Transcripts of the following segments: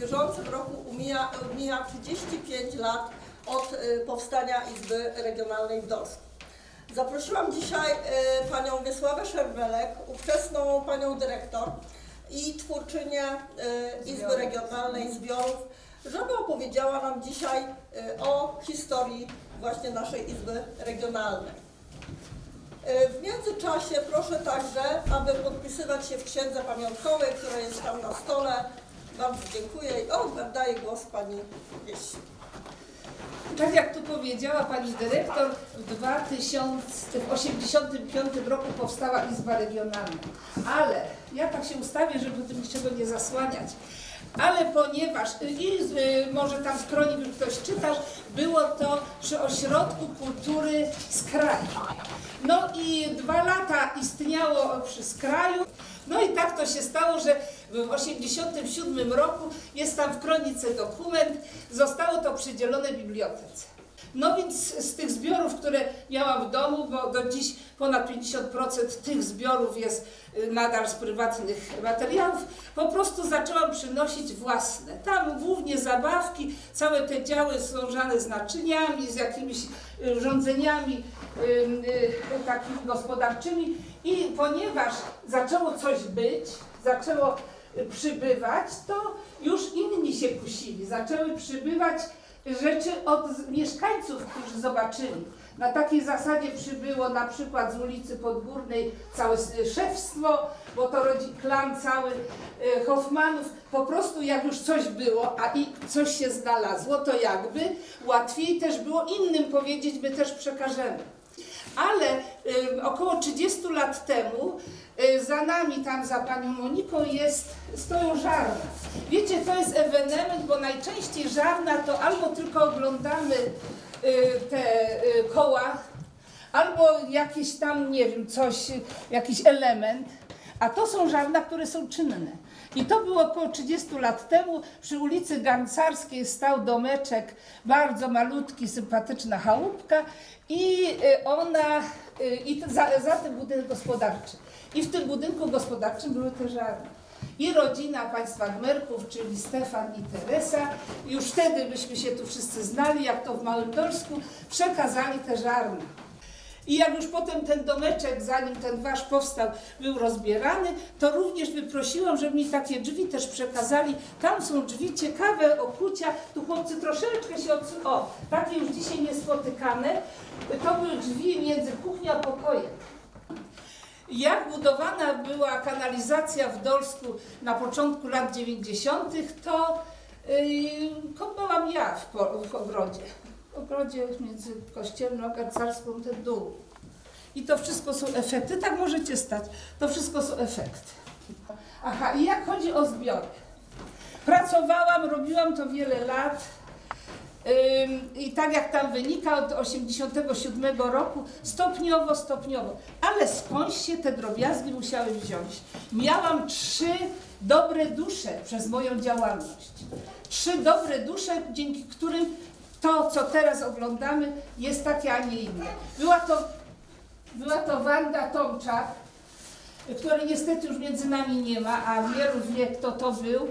bieżącym roku umija, mija 35 lat od y, powstania Izby Regionalnej w Dolsku. Zaprosiłam dzisiaj y, panią Wiesławę Szerwelek, ówczesną panią dyrektor i twórczynię y, Izby Regionalnej Zbiorów, żeby opowiedziała nam dzisiaj o historii właśnie naszej Izby Regionalnej. Y, W międzyczasie proszę także, aby podpisywać się w księdze pamiątkowej, która jest tam na stole. Bardzo dziękuję i oddaję głos pani Wiesi. Tak jak tu powiedziała pani dyrektor, w 2085 roku powstała Izba Regionalna. Ale ja tak się ustawię, żeby tym niczego nie zasłaniać. Ale ponieważ, i y, może tam z kronik już ktoś czytasz, było to przy Ośrodku Kultury Skraju. No i dwa lata istniało przy Skraju. No i tak to się stało, że w 1987 roku jest tam w kronice dokument, zostało to przydzielone bibliotece. No więc z tych zbiorów, które miałam w domu, bo do dziś ponad 50% tych zbiorów jest y, nadal z prywatnych materiałów, po prostu zaczęłam przynosić własne. Tam głównie zabawki, całe te działy związane z naczyniami, z jakimiś y, urządzeniami y, takimi gospodarczymi i ponieważ zaczęło coś być, zaczęło przybywać, to już inni się kusili. Zaczęły przybywać rzeczy od mieszkańców, którzy zobaczyli. Na takiej zasadzie przybyło na przykład z ulicy Podgórnej całe s- szefstwo, bo to rodzi klan cały e, Hoffmanów. Po prostu jak już coś było, a i coś się znalazło, to jakby łatwiej też było innym powiedzieć, my też przekażemy. Ale y, około 30 lat temu y, za nami, tam za panią Moniką jest, stoją żarna. Wiecie, to jest ewenement, bo najczęściej żarna to albo tylko oglądamy y, te koła, albo jakieś tam, nie wiem, coś, jakiś element, a to są żarna, które są czynne. I to było około 30 lat temu. Przy ulicy Gancarskiej stał domeczek, bardzo malutki, sympatyczna chałupka i y, ona, y, i za, za tym budynek gospodarczy. I w tym budynku gospodarczym były te żarny. I rodzina państwa Gmerków, czyli Stefan i Teresa, już wtedy byśmy się tu wszyscy znali, jak to w Małym Dolsku, przekazali te żarny. I jak już potem ten domeczek, zanim ten wasz powstał, był rozbierany, to również wyprosiłam, żeby mi takie drzwi też przekazali. Tam są drzwi ciekawe, okucia. Tu chłopcy troszeczkę się odsu... O, takie już dzisiaj niespotykane. To były drzwi między kuchnią a pokojem. Jak budowana była kanalizacja w Dolsku na początku lat 90., to yy, kopałam ja w, w ogrodzie. W ogrodzie między kościelną a garcarską ten dół. I to wszystko są efekty. Tak możecie stać. To wszystko są efekty. Aha, i jak chodzi o zbiory? Pracowałam, robiłam to wiele lat. I tak jak tam wynika od 87 roku, stopniowo, stopniowo. Ale skądś się te drobiazgi musiały wziąć? Miałam trzy dobre dusze przez moją działalność. Trzy dobre dusze, dzięki którym to, co teraz oglądamy, jest takie, a nie inne. Była to, była to Wanda Tomczak, której niestety już między nami nie ma, a wielu wie, kto to był.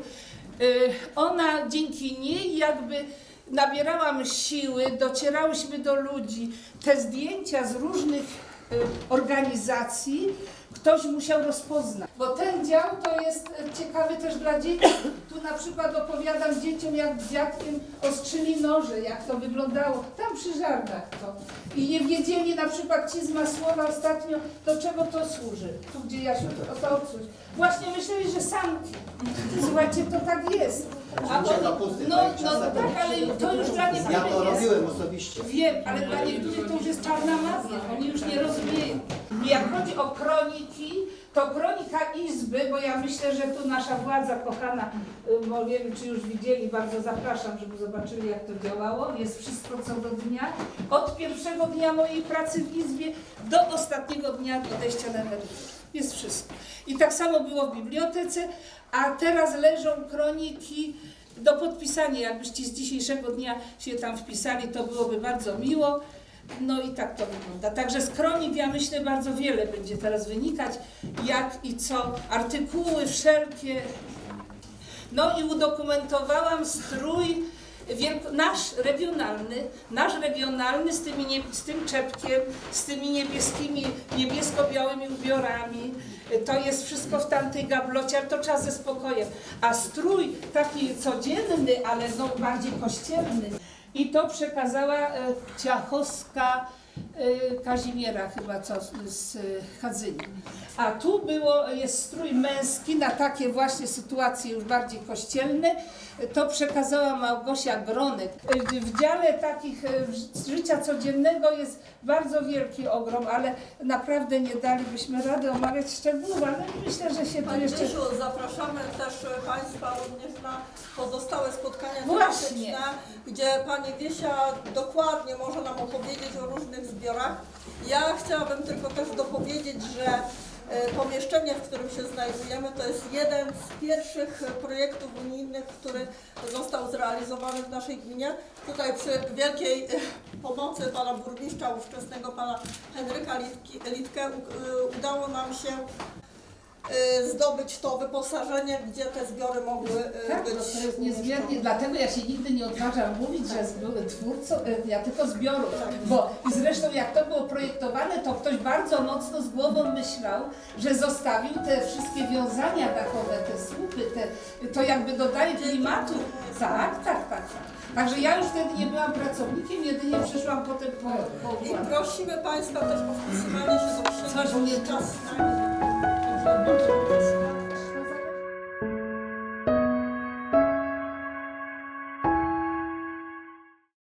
Y, Ona dzięki niej jakby nabierałam siły, docierałyśmy do ludzi. Te zdjęcia z różnych y, organizacji ktoś musiał rozpoznać. Bo ten dział to jest y, ciekawy też dla dzieci. Tu na przykład opowiadam dzieciom, jak dziadkiem ostrzyli noże, jak to wyglądało. Tam przy żarnach to. I nie wiedzieli na przykład ci z Masłowa ostatnio, do czego to służy. Tu gdzie Jasiu to, to odsuć. Właśnie myśleli, że sanki. Słuchajcie, to tak jest. A Życie oni, kapusty, no, tak, no tak, ale to już dla Ja niektórych to jest. robiłem osobiście. Wiem, ale dla niektórych to już jest czarna magia, oni już nie rozumieją. Jak chodzi o kroniki, to kronika Izby, bo ja myślę, że tu nasza władza kochana, y, bo wiem czy już widzieli, bardzo zapraszam, żeby zobaczyli jak to działało. Jest wszystko co do dnia. Od pierwszego dnia mojej pracy w Izbie do ostatniego dnia odejścia na emeryturę. Jest wszystko. I tak samo było w bibliotece, a teraz leżą kroniki do podpisania. Jakbyście z dzisiejszego dnia się tam wpisali, to byłoby bardzo miło. No i tak to wygląda. Także z kronik ja myślę bardzo wiele będzie teraz wynikać, jak i co, artykuły wszelkie. No i udokumentowałam strój wielko, nasz regionalny, nasz regionalny z, tymi nie, z tym czepkiem, z tymi niebieskimi, niebiesko-białymi ubiorami. To jest wszystko w tamtej gablocie, ale to trzeba ze spokojem. A strój taki codzienny, ale no bardziej kościelny. I to przekazała e, Ciachowska e, Kazimiera chyba co z, e, Hadzyni. A tu było, jest strój męski na takie właśnie sytuacje już bardziej kościelne. To przekazała Małgosia Gronek. W dziale takich e, życia codziennego jest bardzo wielki ogrom, ale naprawdę nie dalibyśmy rady omawiać szczegółów, ale myślę, że się tu Pani jeszcze... Wiesiu, zapraszamy e, Państwa również na pozostałe spotkania Właśnie. tematyczne, gdzie Pani Wiesia dokładnie może nam opowiedzieć o różnych zbiorach. Ja chciałabym tylko też dopowiedzieć, że e, pomieszczenie, w którym się znajdujemy, to jest jeden z pierwszych projektów unijnych, który został zrealizowany w naszej gminie. Tutaj przy wielkiej e, pomocy Pana Burmistrza, ówczesnego Pana Henryka Litki- Litkę e, udało nam się zdobyć to wyposażenie, gdzie te zbiory mogły y, Tak, być to jest niezmiernie, dlatego ja się nigdy nie odważam mówić, że były twórcą, e, ja tylko zbiorów, bo i zresztą jak to było projektowane, to ktoś bardzo mocno z głową myślał, że zostawił te wszystkie wiązania dachowe, te słupy, te, to jakby dodaje klimatu. Tak, tak, tak, tak. Także ja już wtedy nie byłam pracownikiem, jedynie przyszłam potem po, po I prosimy Państwa też o wpisywanie się do księgi, Coś mnie czas 很不